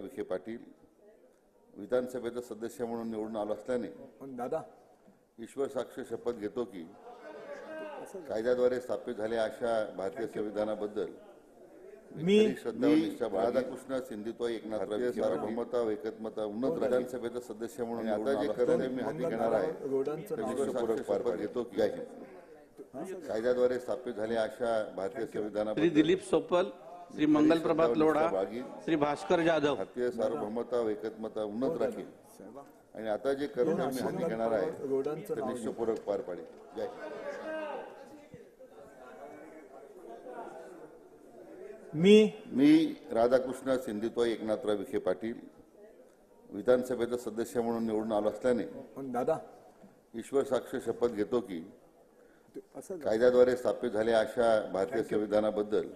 विखे पाटील विधानसभेचा सदस्य म्हणून निवडून आलो असल्याने पण दादा. ईश्वर साक्ष शपथ घेतो की कायद्याद्वारे स्थापित झालेल्या अशा भारतीय संविधानाबद्दल मी राधाकृष्ण सिंधुत्व एकनाथ सार्वभौमता एकात्मता उन्नत विधानसभेचा सदस्य म्हणून आता जे कर्तव्य मी हाती घेणार आहे. घेतो की कायद्याद्वारे स्थापित झालेल्या अशा भारतीय संविधानाबद्दल दिलीप सोपल श्री मंगल प्रभात लोढा श्री भास्कर जाधव भारतीय सार्वभौमता व एकात्मता उन्नत राखील. आणि आता जे कर्तव्य मी हाती घेणार आहे ते निष्ठापूर्वक पार पाडेल जय मी मी राधाकृष्ण सिंधुत्व एकनाथराव विखे पाटील विधानसभेचा सदस्य म्हणून निवडून आलो असल्याने पण दादा ईश्वर साक्ष शपथ घेतो की झालं. कायद्याद्वारे स्थापित झालेल्या अशा भारतीय संविधानाबद्दल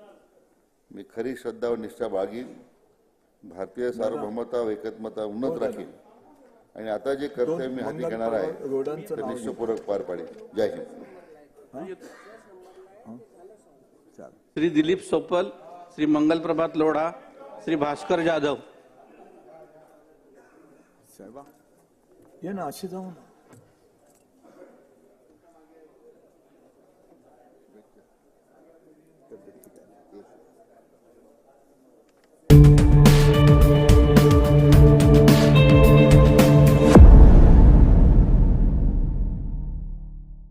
मी खरी श्रद्धा व निष्ठा बाळगीन. भारतीय सार्वभौमता व एकात्मता उन्नत राखील आणि आता जे कर्तव्य मी हाती घेणार आहे ते निष्ठापूर्वक पार पाडेल जय हिंद. श्री दिलीप सोपल श्री मंगल प्रभात लोढा श्री भास्कर जाधव. साहेबा ये ना अशी जाऊन.